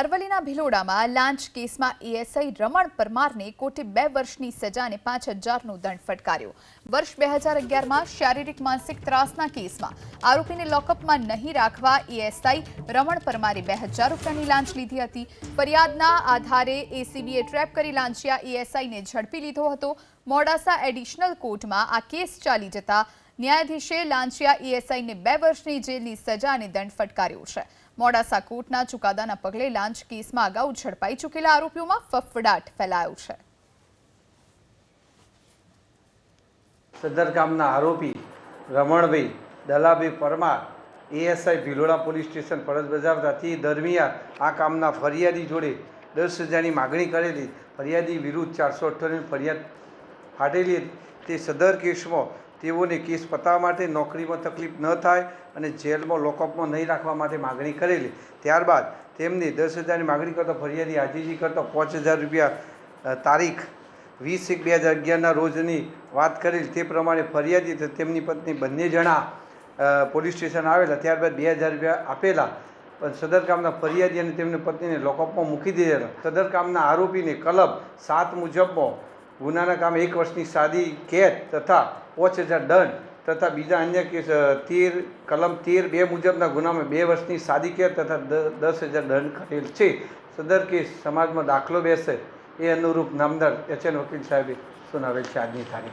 અરવલ્લીના ભિલોડામાં લાંચ કેસમાં એએસઆઈ રમણ પરમારને કોર્ટે બે વર્ષની સજા અને પાંચ હજારનો દંડ ફટકાર્યો. વર્ષ બે હજાર અગિયારમાં શારીરિક માનસિક ત્રાસના કેસમાં આરોપીને લોકઅપમાં નહીં રાખવા એએસઆઈ રમણ પરમારે બે હજાર રૂપિયાની લાંચ લીધી હતી. ફરિયાદના આધારે એસીબીએ ટ્રેપ કરી લાંચિયા એએસઆઈને ઝડપી લીધો હતો. મોડાસા એડિશનલ કોર્ટમાં આ કેસ ચાલી જતા ન્યાયાધીશે લાંચિયા ઈએસઆઈને બે વર્ષની જેલની સજા અને દંડ ફટકાર્યો છે. મોડાસા કોર્ટના ચુકાદાના પગલે લાંચ કેસમાં અગાઉ ઝડપાઈ ચૂકેલા આરોપીઓમાં ફફડાટ ફેલાયો છે. સદર આરોપી Ramanbhai Dalabhai Parmar ASI Bhiloda police station, ફરજ બજાવતા તે દરમિયાન આ કામના ફરિયાદી જોડે દસ હજારની માગણી કરેલી. ફરિયાદી વિરુદ્ધ ચારસો અઠ્ઠાણું ફરિયાદ ફાટેલી. તે સદર કેસમાં તેઓને કેસ પતાવવા માટે નોકરીમાં તકલીફ ન થાય અને જેલમાં લોકઅપમાં નહીં રાખવા માટે માગણી કરેલી. ત્યારબાદ તેમને દસ હજારની માગણી કરતો ફરિયાદી હાજીજી કરતો પાંચ હજાર રૂપિયા તારીખ વીસ એક બે હજાર અગિયારના રોજની વાત કરેલ. તે પ્રમાણે ફરિયાદી તેમની પત્ની બંને જણા પોલીસ સ્ટેશન આવેલા. ત્યારબાદ બે હજાર રૂપિયા આપેલા. પણ સદરકામના ફરિયાદી અને તેમની પત્નીને લોકઅપમાં મૂકી દીધેલા. સદરકામના આરોપીને કલબ સાત મુજબમાં ગુનાના કામ એક વર્ષની સાદી કેદ તથા પાંચ હજાર દંડ તથા બીજા અન્ય કેસ તીર, કલમ તેર બે મુજબના ગુનામાં બે વર્ષની સાદી કેદ તથા દસ હજાર દંડ કરેલ છે. સદર કેસ સમાજમાં દાખલો બેસે એ અનુરૂપ નામદાર એચ એન વકીલ સાહેબે સુનાવેલ છે આજની તારીખ.